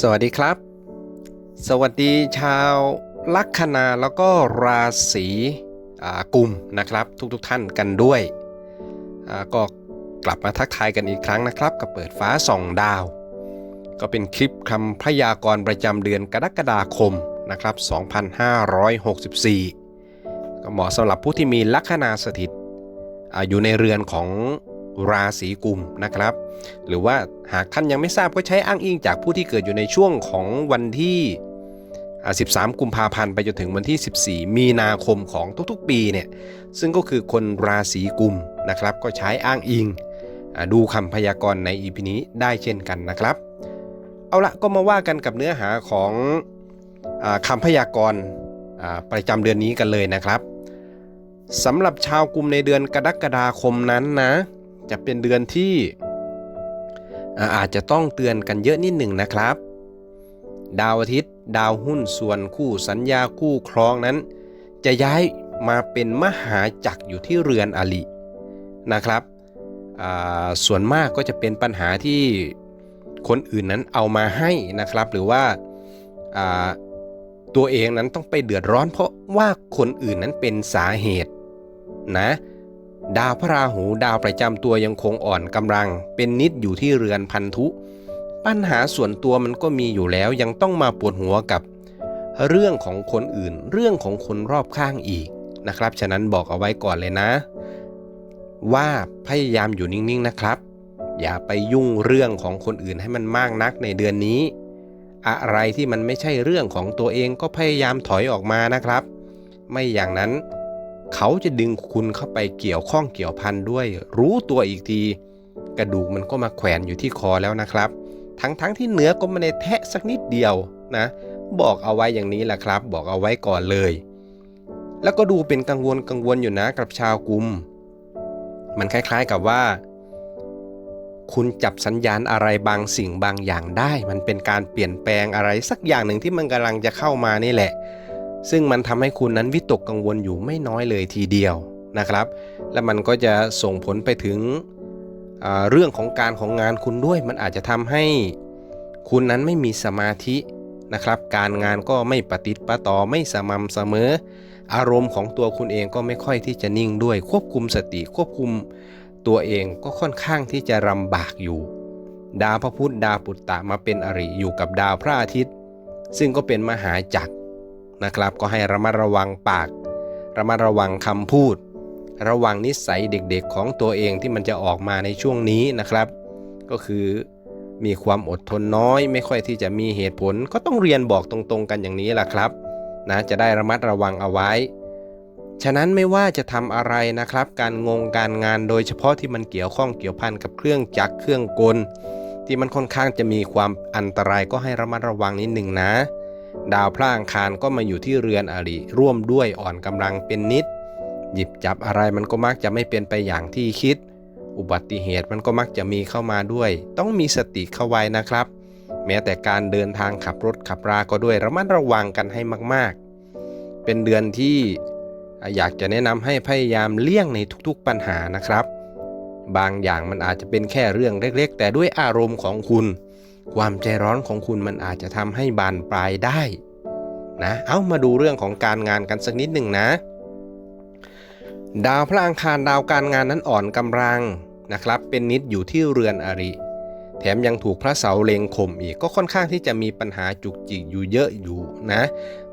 สวัสดีครับ สวัสดีชาวลัคนาแล้วก็ราศีอ่ากุมนะครับ ทุกๆทท่านกันด้วย ก็กลับมาทักทายกันอีกครั้งนะครับ กับเปิดฟ้าส่องดาว ก็เป็นคลิปคำพยากรณ์ประจำเดือนกรกฎาคมนะครับ 2564 ก็เหมาะสำหรับผู้ที่มีลัคนาสถิตอยู่ในเรือนของ ราศีกุมนะครับ หรือว่าหากท่านยังไม่ทราบก็ใช้อ้างอิงจากผู้ที่เกิดอยู่ในช่วงของวันที่ 13 กุมภาพันธ์ไปจนถึงวันที่ 14 มีนาคมของทุกๆ ปีเนี่ยซึ่งก็คือคนราศีกุมนะครับ ก็ใช้อ้างอิง ดูคำพยากรณ์ในอีพีนี้ได้เช่นกันนะครับ เอาละก็มาว่ากันกับเนื้อหาของอคำพยากรณ์ประจำเดือนนี้กันเลยนะครับสำหรับชาวกุมในเดือนกรกฎาคมนั้นนะ จะเป็นเดือนที่อาจจะต้องเตือนกันเยอะนิดหนึ่งนะครับ ดาวอาทิตย์ ดาวหุ้นส่วนคู่สัญญาคู่ครองนั้น จะย้ายมาเป็นมหาจักรอยู่ที่เรือนอลินะครับส่วนมากก็จะเป็นปัญหาที่คนอื่นนั้นเอามาให้นะครับ หรือว่าตัวเองนั้นต้องไปเดือดร้อน เพราะว่าคนอื่นนั้นเป็นสาเหตุนะ ดาวพระราหูดาวประจำตัวยังคงอ่อนกำลัง เป็นนิดอยู่ที่เรือนพันธุ ปัญหาส่วนตัวมันก็มีอยู่แล้วยังต้องมาปวดหัวกับ เรื่องของคนอื่น เรื่องของคนรอบข้างอีกนะครับ ฉะนั้นบอกเอาไว้ก่อนเลยนะ ว่าพยายามอยู่นิ่งๆนะครับ อย่าไปยุ่งเรื่องของคนอื่นให้มันมากนักในเดือนนี้ อะไรที่มันไม่ใช่เรื่องของตัวเองก็พยายามถอยออกมานะครับ ไม่อย่างนั้น เขาจะดึงคุณเข้าไปเกี่ยวข้องเกี่ยวพันด้วย รู้ตัวอีกที กระดูกมันก็มาแขวนอยู่ที่คอแล้วนะครับ ทั้งๆทที่เนื้อก็ไม่ได้แทะสักนิดเดียวนะ บอกเอาไว้อย่างนี้แหละครับ บอกเอาไว้ก่อนเลย แล้วก็ดูเป็นกังวลกังวลอยู่นะกับชาวกุมมันคล้ายๆกับว่า คุณจับสัญญาณอะไรบางสิ่งบางอย่างได้ มันเป็นการเปลี่ยนแปลงอะไรสักอย่างหนึ่งที่มันกำลังจะเข้ามานี่แหละ ซึ่งมันทำให้คุณนั้นวิตกกังวลอยู่ไม่น้อยเลยทีเดียวนะครับ และมันก็จะส่งผลไปถึงเรื่องของการของงานคุณด้วย มันอาจจะทำให้คุณนั้นไม่มีสมาธินะครับ การงานก็ไม่ปฏิดประต่อไม่สม่ำเสมอ อารมณ์ของตัวคุณเองก็ไม่ค่อยที่จะนิ่งด้วย ควบคุมสติควบคุมตัวเองก็ค่อนข้างที่จะลำบากอยู่ ดาวพระพุธดาวปุตตะมาเป็นอริอยู่กับดาวพระอาทิตย์ ซึ่งก็เป็นมหาจักร นะครับ ก็ให้ระมัดระวังปาก ระมัดระวังคำพูด ระวังนิสัยเด็กๆของตัวเองที่มันจะออกมาในช่วงนี้นะครับ ก็คือมีความอดทนน้อย ไม่ค่อยที่จะมีเหตุผล ก็ต้องเรียนบอกตรงๆกันอย่างนี้แหละครับนะจะได้ระมัดระวังเอาไว้ ฉะนั้นไม่ว่าจะทำอะไรนะครับ การงงการงานโดยเฉพาะที่มันเกี่ยวข้องเกี่ยวพันกับเครื่องจักรเครื่องกล ที่มันค่อนข้างจะมีความอันตรายก็ให้ระมัดระวังนิดหนึ่งนะ ดาวพระอังคารก็มาอยู่ที่เรือนอริร่วมด้วยอ่อนกำลังเป็นนิด หยิบจับอะไรมันก็มักจะไม่เป็นไปอย่างที่คิด อุบัติเหตุมันก็มักจะมีเข้ามาด้วย ต้องมีสติเข้าไว้นะครับ แม้แต่การเดินทางขับรถขับราก็ด้วยระมัดระวังกันให้มากๆ เป็นเดือนที่อยากจะแนะนำให้พยายามเลี่ยงในทุกๆปัญหานะครับ บางอย่างมันอาจจะเป็นแค่เรื่องเล็ก ๆ แต่ด้วยอารมณ์ของคุณ ความใจร้อนของคุณมันอาจจะทำให้บานปลายได้นะเอามาดูเรื่องของการงานกันสักนิดหนึ่งนะ ดาวพระอังคารดาวการงานนั้นอ่อนกำลังนะครับ เป็นนิดอยู่ที่เรือนอริ แถมยังถูกพระเสาเลงข่มอีกก็ค่อนข้างที่จะมีปัญหาจุกจิกอยู่เยอะอยู่นะ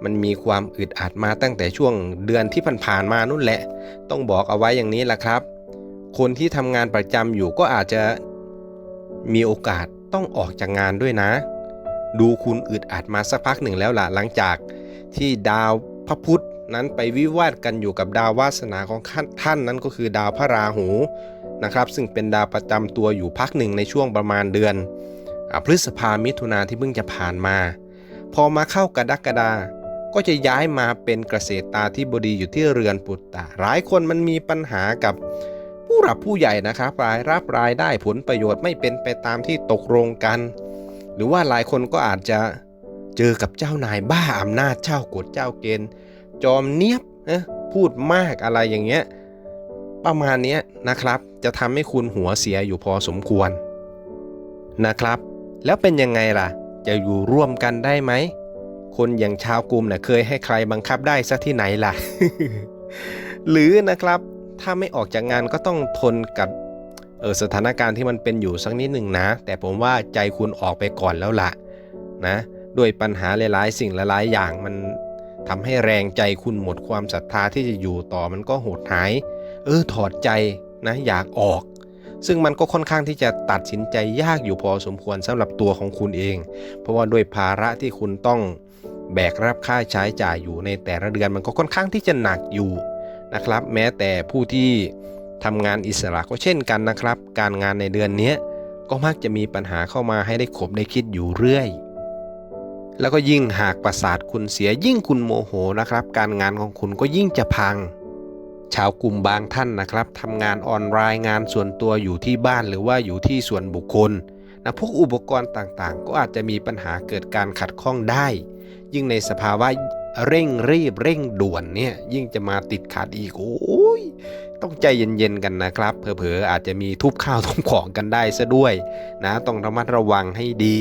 มันมีความอึดอัดมาตั้งแต่ช่วงเดือนที่ผ่านๆมานู่นแหละ ต้องบอกเอาไว้อย่างนี้แหละครับ คนที่ทำงานประจำอยู่ก็อาจจะมีโอกาส ต้องออกจากงานด้วยนะ ดูคุณอึดอัดมาสักพักหนึ่งแล้วล่ะหลังจากที่ดาวพระพุธนั้นไปวิวาทกันอยู่กับดาววาสนาของท่านนั้นก็คือดาวพระราหูนะครับ ซึ่งเป็นดาวประจำตัวอยู่พักหนึ่งในช่วงประมาณเดือนอพฤษภามิถุนาที่เพิ่งจะผ่านมา พอมาเข้ากรกฎาก็จะย้ายมาเป็นเกษตรตาที่บดีอยู่ที่เรือนปุตตะหลายคนมันมีปัญหากับ หลับผู้ใหญ่นะครับรายรับรายได้ผลประโยชน์ไม่เป็นไปตามที่ตกลงกัน หรือว่าหลายคนก็อาจจะเจอกับเจ้านายบ้าอำนาจเจ้ากฎเจ้าเกณฑ์จอมเนียบนะพูดมากอะไรอย่างเงี้ยประมาณนี้นะครับ จะทำให้คุณหัวเสียอยู่พอสมควรนะครับ แล้วเป็นยังไงล่ะ จะอยู่ร่วมกันได้ไหม คนอย่างชาวกลุ่มเนะ่ยเคยให้ใครบังคับได้สักที่ไหนล่ะ หรือนะครับ ถ้าไม่ออกจากงานก็ต้องทนกับเออสถานการณ์ที่มันเป็นอยู่สักนิดหนึ่งนะ แต่ผมว่าใจคุณออกไปก่อนแล้วละนะด้วยปัญหาหลายๆ สิ่งหลายๆอย่างมันทำให้แรงใจคุณหมดความศรัทธาที่จะอยู่ต่อมันก็หดหาย เออถอดใจนะอยากออก ซึ่งมันก็ค่อนข้างที่จะตัดสินใจยากอยู่พอสมควรสำหรับตัวของคุณเอง เพราะว่าด้วยภาระที่คุณต้องแบกรับค่าใช้จ่ายอยู่ในแต่ละเดือนมันก็ค่อนข้างที่จะหนักอยู่ นะครับ แม้แต่ผู้ที่ทำงานอิสระก็เช่นกันนะครับ การงานในเดือนนี้ก็มักจะมีปัญหาเข้ามาให้ได้ขบได้คิดอยู่เรื่อย แล้วก็ยิ่งหากประสาทคุณเสียยิ่งคุณโมโหนะครับ การงานของคุณก็ยิ่งจะพัง ชาวกลุ่มบางท่านนะครับทำงานออนไลน์งานส่วนตัวอยู่ที่บ้านหรือว่าอยู่ที่ส่วนบุคคลนะพวกอุปกรณ์ต่างๆ ก็อาจจะมีปัญหาเกิดการขัดข้องได้ ยิ่งในสภาวะ เร่งรีบเร่งด่วนเนี่ยยิ่งจะมาติดขัดอีกโอ้ยต้องใจเย็นๆกันนะครับ เผลอๆอาจจะมีทุบข้าวทุบของกันได้ซะด้วยนะต้องระมัดระวังให้ดี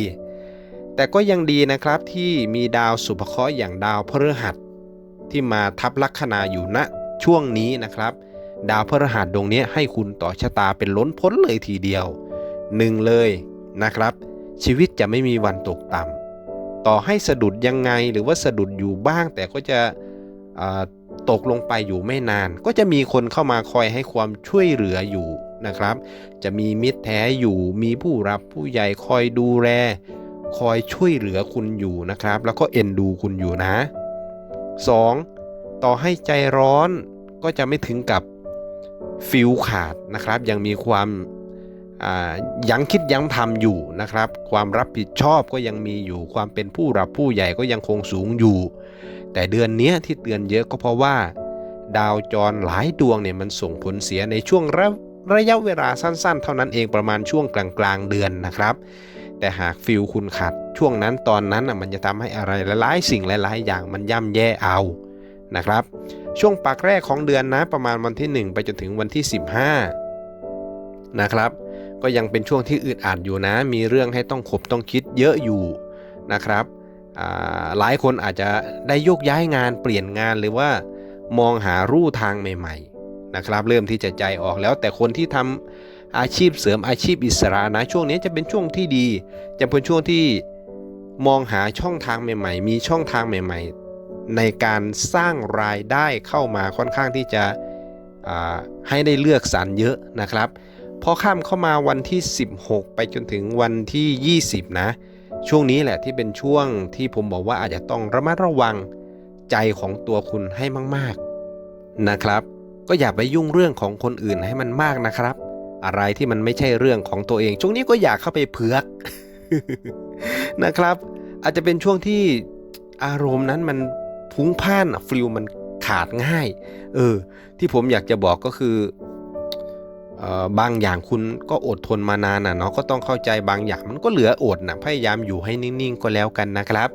แต่ก็ยังดีนะครับที่มีดาวสุภเคราะห์อย่างดาวพฤหัสที่มาทับลัคนาอยู่ณช่วงนี้นะครับ ดาวพฤหัสดวงนี้ให้คุณต่อชะตาเป็นล้นพ้นเลยทีเดียวหนึ่งเลยนะครับ ชีวิตจะไม่มีวันตกต่ำ ต่อให้สะดุดยังไงหรือว่าสะดุดอยู่บ้าง แต่ก็จะตกลงไปอยู่ไม่นาน ก็จะมีคนเข้ามาคอยให้ความช่วยเหลืออยู่นะครับ จะมีมิตรแท้อยู่มีผู้รับผู้ใหญ่คอยดูแล คอยช่วยเหลือคุณอยู่นะครับ แล้วก็เอ็นดูคุณอยู่นะ 2. ต่อให้ใจร้อนก็จะไม่ถึงกับฟิลขาดนะครับ ยังมีความ ยังคิดยังทำอยู่นะครับ ความรับผิดชอบก็ยังมีอยู่ ความเป็นผู้รับผู้ใหญ่ก็ยังคงสูงอยู่ แต่เดือนนี้ที่เตือนเยอะก็เพราะว่า ดาวจรหลายดวงเนี่ยมันส่งผลเสียในช่วงระระยะเวลาสั้นๆ เท่านั้นเองประมาณช่วงกลางๆ เดือนนะครับ แต่หากฟิลคุณขาดช่วงนั้นตอนนั้นอะมันจะทำให้อะไรหลายๆสิ่งหลายๆ อย่างมันย่ำแย่เอานะครับ ช่วงปากแรกของเดือนนะประมาณวันที่ 1 ไปจนถึงวันที่ 15 นะครับ ก็ยังเป็นช่วงที่อึดอัดอยู่นะ มีเรื่องให้ต้องขบต้องคิดเยอะอยู่นะครับหลายคนอาจจะได้โยกย้ายงานเปลี่ยนงานหรือว่ามองหารูทางใหม่ ๆ นะครับ เริ่มที่จะใจออกแล้ว แต่คนที่ทำอาชีพเสริมอาชีพอิสระนะช่วงนี้จะเป็นช่วงที่ดี จะเป็นช่วงที่มองหาช่องทางใหม่ ๆ มีช่องทางใหม่ ๆ ในการสร้างรายได้เข้ามาค่อนข้างที่จะให้ได้เลือกสรรเยอะนะครับ พอข้ามเข้ามาวันที่ 16 ไปจนถึงวันที่ 20 นะ ช่วงนี้แหละที่เป็นช่วงที่ผมบอกว่าอาจจะต้องระมัดระวังใจของตัวคุณให้มากๆนะครับ ก็อย่าไปยุ่งเรื่องของคนอื่นให้มันมากนะครับ อะไรที่มันไม่ใช่เรื่องของตัวเอง ช่วงนี้ก็อยากเข้าไปเผือกนะครับ อาจจะเป็นช่วงที่อารมณ์นั้นมันพุ่งพ่านอฟิลมันขาดง่าย เออ ที่ผมอยากจะบอกก็คือ บางอย่างคุณก็อดทนมานานน่ะเนาะก็ต้องเข้าใจบางอย่างมันก็เหลืออดนะพยายามอยู่ให้นิ่งๆก็แล้วกันนะครับ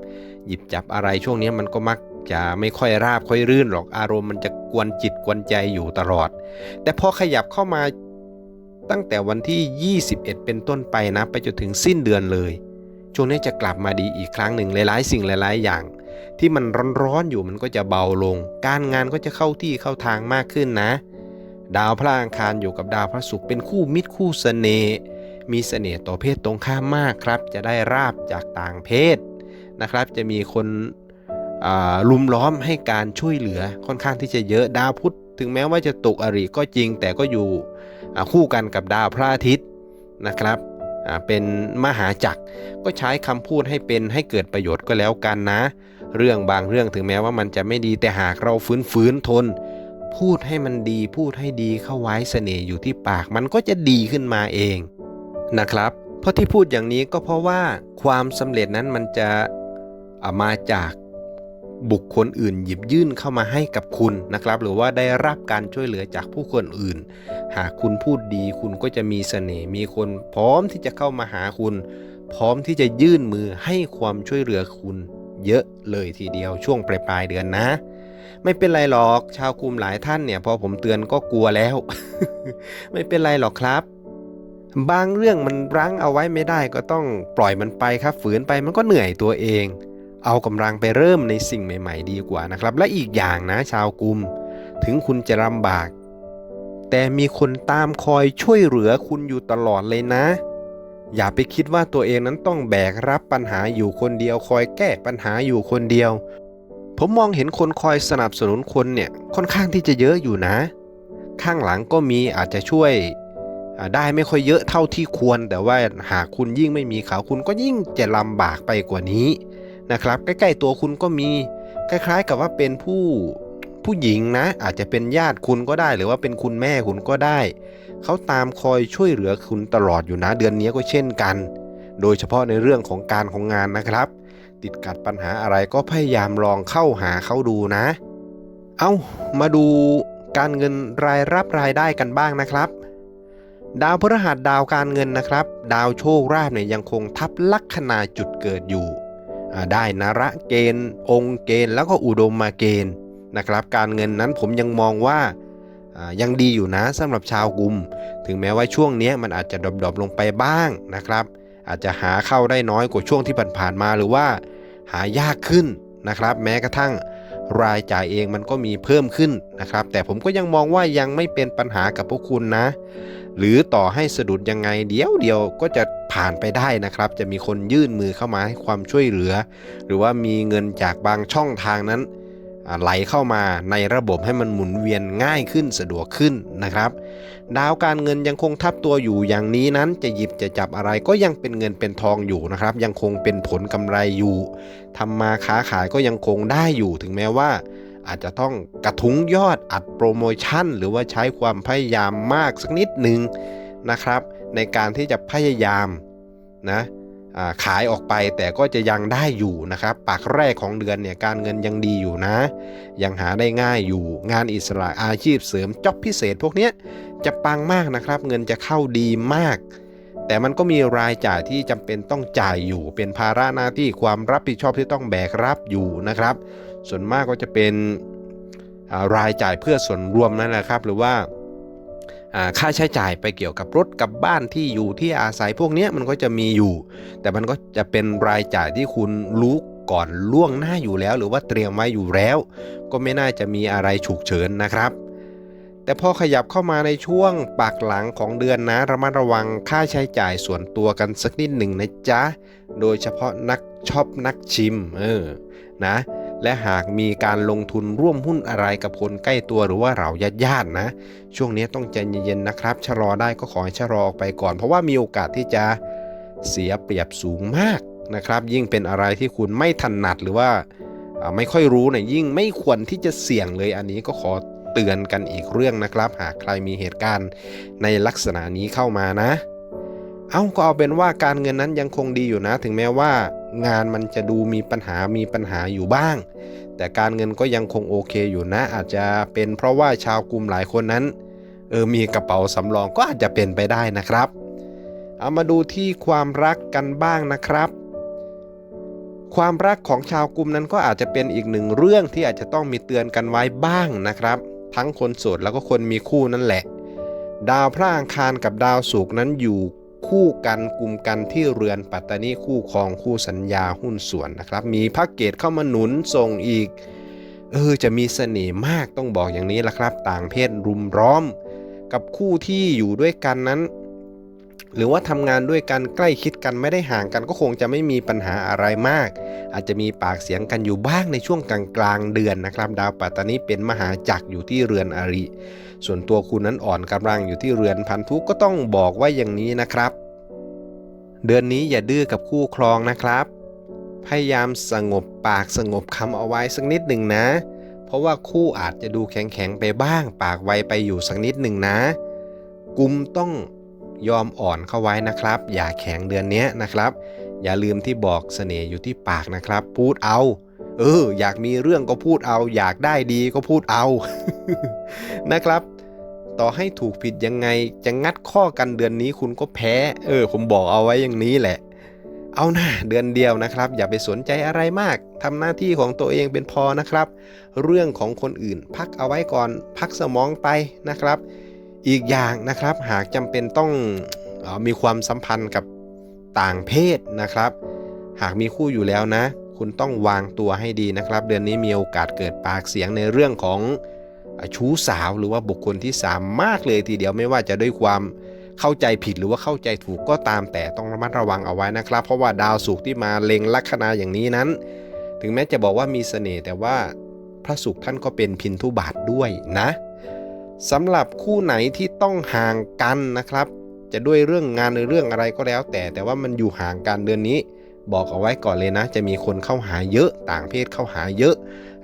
หยิบจับอะไรช่วงนี้มันก็มักจะไม่ค่อยราบค่อยรื่นหรอกอารมณ์มันจะกวนจิตกวนใจอยู่ตลอด แต่พอขยับเข้ามาตั้งแต่วันที่ 21 เป็นต้นไปนะ ไปจนถึงสิ้นเดือนเลย ช่วงนี้จะกลับมาดีอีกครั้งหนึ่งหลายๆ สิ่งหลาย ๆ อย่าง ที่มันร้อนๆอยู่มันก็จะเบาลง การงานก็จะเข้าที่เข้าทางมากขึ้นนะ ดาวพระอังคารอยู่กับดาวพระศุกร์เป็นคู่มิตรคู่เสน่ห์มีเสน่ห์ต่อเพศตรงข้ามมากครับ จะได้ราบจากต่างเพศนะครับ จะมีคนลุมล้อมให้การช่วยเหลือค่อนข้างที่จะเยอะดาวพุธถึงแม้ว่าจะตกอริก็จริง แต่ก็อยู่คู่กันกับดาวพระอาทิตย์นะครับเป็นมหาจักรก็ใช้คำพูดให้เป็นให้เกิดประโยชน์ก็แล้วกันนะ เรื่องบางเรื่องถึงแม้ว่ามันจะไม่ดีแต่หากเราฟื้นฟื้นทน พูดให้มันดีพูดให้ดีเข้าไว้เสน่ห์อยู่ที่ปากมันก็จะดีขึ้นมาเองนะครับ เพราะที่พูดอย่างนี้ก็เพราะว่าความสำเร็จนั้นมันจะามาจากบุคคลอื่นหยิบยื่นเข้ามาให้กับคุณนะครับ หรือว่าได้รับการช่วยเหลือจากผู้คนอื่น หากคุณพูดดีคุณก็จะมีเสน่ห์มีคนพร้อมที่จะเข้ามาหาคุณ พร้อมที่จะยื่นมือให้ความช่วยเหลือคุณเยอะเลยทีเดียวช่วงปลายปลายเดือนนะ ไม่เป็นไรหรอก ชาวกลุ่มหลายท่านเนี่ย พอผมเตือนก็กลัวแล้ว ไม่เป็นไรหรอกครับ บางเรื่องมันรั้งเอาไว้ไม่ได้ก็ต้องปล่อยมันไปครับ ฝืนไปมันก็เหนื่อยตัวเอง เอากำลังไปเริ่มในสิ่งใหม่ ๆ ดีกว่านะครับ และอีกอย่างนะ ชาวกลุ่ม ถึงคุณจะลำบาก แต่มีคนตามคอยช่วยเหลือคุณอยู่ตลอดเลยนะอย่าไปคิดว่าตัวเองนั้นต้องแบกรับปัญหาอยู่คนเดียว คอยแก้ปัญหาอยู่คนเดียว ผมมองเห็นคนคอยสนับสนุนคนเนี่ยค่อนข้างที่จะเยอะอยู่นะ ข้างหลังก็มีอาจจะช่วยได้ไม่ค่อยเยอะเท่าที่ควร แต่ว่าหากคุณยิ่งไม่มีเขาคุณก็ยิ่งจะลำบากไปกว่านี้นะครับ ใกล้ ๆ ตัวคุณก็มีคล้าย ๆ กับว่าเป็นผู้ผู้หญิงนะ อาจจะเป็นญาติคุณก็ได้ หรือว่าเป็นคุณแม่คุณก็ได้ เขาตามคอยช่วยเหลือคุณตลอดอยู่นะ เดือนนี้ก็เช่นกัน โดยเฉพาะในเรื่องของการของงานนะครับ ติดขัดปัญหาอะไรก็พยายามลองเข้าหาเขาดูนะ เอามาดูการเงินรายรับรายได้กันบ้างนะครับ ดาวพฤหัสดาวการเงินนะครับ ดาวโชคราบเนี่ยยังคงทับลัคนาจุดเกิดอยู่ ได้นระเกณฑ์ องค์เกณฑ์แล้วก็อุดมมาเกณฑ์นะครับ การเงินนั้นผมยังมองว่ายังดีอยู่นะสำหรับชาวกลุ่มถึงแม้ว่าช่วงนี้มันอาจจะดรอปๆลงไปบ้างนะครับ อาจจะหาเข้าได้น้อยกว่าช่วงที่ผ่านๆมาหรือว่า หายากขึ้นนะครับ แม้กระทั่งรายจ่ายเองมันก็มีเพิ่มขึ้นนะครับ แต่ผมก็ยังมองว่ายังไม่เป็นปัญหากับพวกคุณนะ หรือต่อให้สะดุดยังไงเดี๋ยวเดียวก็จะผ่านไปได้นะครับ จะมีคนยื่นมือเข้ามาให้ความช่วยเหลือ หรือว่ามีเงินจากบางช่องทางนั้น ไหลเข้ามาในระบบให้มันหมุนเวียนง่ายขึ้นสะดวกขึ้นนะครับ ดาวการเงินยังคงทับตัวอยู่อย่างนี้นั้นจะหยิบจะจับอะไรก็ยังเป็นเงินเป็นทองอยู่นะครับ ยังคงเป็นผลกำไรอยู่ทำมาค้าขายก็ยังคงได้อยู่ถึงแม้ว่า อาจจะต้องกระทุ้งยอดอัดโปรโมชั่น หรือว่าใช้ความพยายามมากสักนิดหนึ่งนะครับ ในการที่จะพยายามนะ ขายออกไปแต่ก็จะยังได้อยู่นะครับปากแรกของเดือนเนี่ยการเงินยังดีอยู่นะ ยังหาได้ง่ายอยู่งานอิสระอาชีพเสริมจ็อบพิเศษพวกเนี้ยจะปังมากนะครับ เงินจะเข้าดีมาก แต่มันก็มีรายจ่ายที่จำเป็นต้องจ่ายอยู่ เป็นภาระหน้าที่ความรับผิดชอบที่ต้องแบกรับอยู่นะครับ ส่วนมากก็จะเป็นรายจ่ายเพื่อส่วนรวมนั่นแหละครับ หรือว่า ค่าใช้จ่ายไปเกี่ยวกับรถกับบ้านที่อยู่ที่อาศัยพวกนี้มันก็จะมีอยู่ แต่มันก็จะเป็นรายจ่ายที่คุณรู้ก่อนล่วงหน้าอยู่แล้ว หรือว่าเตรียมไว้อยู่แล้ว ก็ไม่น่าจะมีอะไรฉุกเฉินนะครับ แต่พอขยับเข้ามาในช่วงปากหลังของเดือนนะระมัดระวังค่าใช้จ่ายส่วนตัวกันสักนิดหนึ่งนะจ๊ะโดยเฉพาะนักช็อปนักชิมเออนะ และหากมีการลงทุนร่วมหุ้นอะไรกับคนใกล้ตัวหรือว่าเราญาติญาตินะ ช่วงนี้ต้องใจเย็นๆนะครับชะลอได้ก็ขอให้ชะลอออกไปก่อน เพราะว่ามีโอกาสที่จะเสียเปรียบสูงมากนะครับ ยิ่งเป็นอะไรที่คุณไม่ถนัดหรือว่าอ่าไม่ค่อยรู้เนี่ยยิ่งไม่ควรที่จะเสี่ยงเลยอันนี้ก็ขอเตือนกันอีกเรื่องนะครับ หากใครมีเหตุการณ์ในลักษณะนี้เข้ามานะ เอาก็เอาเป็นว่าการเงินนั้นยังคงดีอยู่นะ ถึงแม้ว่างานมันจะดูมีปัญหามีปัญหาอยู่บ้าง แต่การเงินก็ยังคงโอเคอยู่นะ อาจจะเป็นเพราะว่าชาวกลุ่มหลายคนนั้นเออมีกระเป๋าสำรองก็อาจจะเป็นไปได้นะครับ เอามาดูที่ความรักกันบ้างนะครับ ความรักของชาวกลุ่มนั้นก็อาจจะเป็นอีกหนึ่งเรื่องที่อาจจะต้องมีเตือนกันไว้บ้างนะครับ ทั้งคนโสดแล้วก็คนมีคู่นั่นแหละ ดาวพระอังคารกับดาวศุกร์นั้นอยู่ คู่กันกลุ่มกันที่เรือนปัตตานีคู่ครองคู่สัญญาหุ้นส่วนนะครับ มีพักเกตเข้ามาหนุนส่งอีกเออจะมีเสน่ห์มากต้องบอกอย่างนี้ละครับ ต่างเพศรุมร้อม กับคู่ที่อยู่ด้วยกันนั้น หรือว่าทำงานด้วยกันใกล้คิดกันไม่ได้ห่างกันก็คงจะไม่มีปัญหาอะไรมาก อาจจะมีปากเสียงกันอยู่บ้างในช่วงกลางกลางเดือนนะครับ ดาวปัตตานีเป็นมหาจักรอยู่ที่เรือนอริ ส่วนตัวคุณนั้นอ่อนกำลังอยู่ที่เรือนพันธุก็ต้องบอกว่าอย่างนี้นะครับ เดือนนี้อย่าดื้อกับคู่ครองนะครับ พยายามสงบปากสงบคำเอาไว้สักนิดหนึ่งนะ เพราะว่าคู่อาจจะดูแข็งๆไปบ้าง ปากไวไปอยู่สักนิดหนึ่งนะ กุมต้องยอมอ่อนเข้าไว้นะครับ อย่าแข็งเดือนนี้นะครับ อย่าลืมที่บอกเสน่ห์อยู่ที่ปากนะครับ พูดเอา เออ อยากมีเรื่องก็พูดเอา อยากได้ดีก็พูดเอานะครับ ต่อให้ถูกผิดยังไงจะงัดข้อกันเดือนนี้คุณก็แพ้ เออ ผมบอกเอาไว้อย่างนี้แหละ เอาหน้าเดือนเดียวนะครับ อย่าไปสนใจอะไรมากทำหน้าที่ของตัวเองเป็นพอนะครับ เรื่องของคนอื่น พักเอาไว้ก่อน พักสมองไปนะครับ อีกอย่างนะครับหากจำเป็นต้องออมีความสัมพันธ์กับต่างเพศนะครับ หากมีคู่อยู่แล้วนะ คุณต้องวางตัวให้ดีนะครับ เดือนนี้มีโอกาสเกิดปากเสียงในเรื่องของ ชู้สาวหรือว่าบุคคลที่สามมากเลยทีเดียวไม่ว่าจะด้วยความเข้าใจผิดหรือว่าเข้าใจถูกก็ตามแต่ต้องระมัดระวังเอาไว้นะครับ เพราะว่าดาวศุกร์ที่มาเล็งลัคนาอย่างนี้นั้น ถึงแม้จะบอกว่ามีเสน่ห์แต่ว่าพระศุกร์ท่านก็เป็นพินทุบาทด้วยนะสำหรับคู่ไหนที่ต้องห่างกันนะครับ จะด้วยเรื่องงานหรือเรื่องอะไรก็แล้ว แต่แต่ว่ามันอยู่ห่างกันเดือนนี้ บอกเอาไว้ก่อนเลยนะ จะมีคนเข้าหาเยอะต่างเพศเข้าหาเยอะ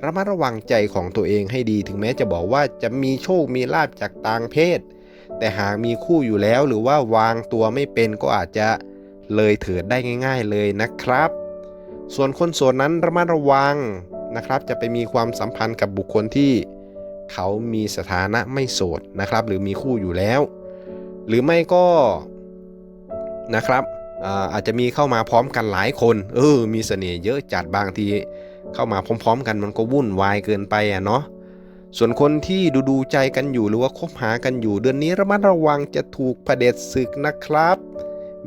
ระมัดระวังใจของตัวเองให้ดีถึงแม้จะบอกว่าจะมีโชคมีลาบจากต่างเพศ แต่หากมีคู่อยู่แล้วหรือว่าวางตัวไม่เป็นก็อาจจะเลยเถิดได้ง่าย ๆเลยนะครับ ส่วนคนโสดนั้นระมัดระวังนะครับ จะไปมีความสัมพันธ์กับบุคคลที่ เขามีสถานะไม่โสดนะครับ หรือมีคู่อยู่แล้ว หรือไม่ก็นะครับอาอาจจะมีเข้ามาพร้อมกันหลายคน เออ มีเสน่ห์เยอะจัดบางที เข้ามาพร้อม ๆ กันมันก็วุ่นวายเกินไปอะเนาะส่วนคนที่ดูดูใจกันอยู่หรือว่าคบหากันอยู่ เดือนนี้ระมัดระวังจะถูกเผด็จศึกนะครับ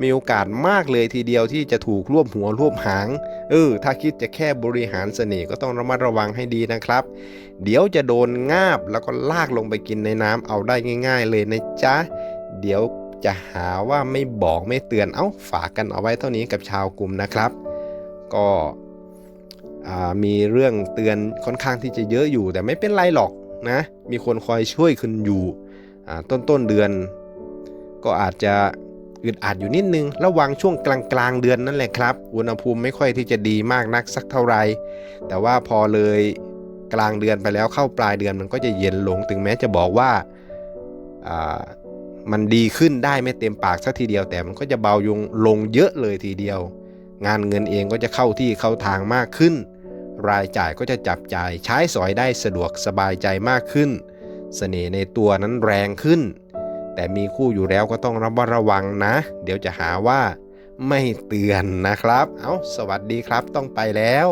มีโอกาสมากเลยทีเดียวที่จะถูกรวบหัวรวบหาง เออ ถ้าคิดจะแค่บริหารเสน่ห์ก็ต้องระมัดระวังให้ดีนะครับ เดี๋ยวจะโดนงาบแล้วก็ลากลงไปกินในน้ำเอาได้ง่าย ๆ เลยนะจ๊ะ เดี๋ยวจะหาว่าไม่บอกไม่เตือนเอ้าฝากกันเอาไว้เท่านี้กับชาวกลุ่มนะครับ ก็ มีเรื่องเตือนค่อนข้างที่จะเยอะอยู่ แต่ไม่เป็นไรหรอกนะ มีคนคอยช่วยคุณอยู่ต้นต้นเดือน ก็อาจจะอึดอัดอยู่นิดนึง ระวังช่วงกลางกลางเดือนนั่นแหละครับ อุณหภูมิไม่ค่อยที่จะดีมากนักสักเท่าไหร่แต่ว่าพอเลยกลางเดือนไปแล้วเข้าปลายเดือนมันก็จะเย็นลง ถึงแม้จะบอกว่ามันดีขึ้นได้ไม่เต็มปากสักทีเดียว แต่มันก็จะเบาลงลงเยอะเลยทีเดียว งานเงินเองก็จะเข้าที่เข้าทางมากขึ้น รายจ่ายก็จะจับจ่ายใช้สอยได้สะดวกสบายใจมากขึ้นเสน่ห์ในตัวนั้นแรงขึ้น แต่มีคู่อยู่แล้วก็ต้องระมัดระวังนะ เดี๋ยวจะหาว่า ไม่เตือนนะครับ เอาสวัสดีครับต้องไปแล้ว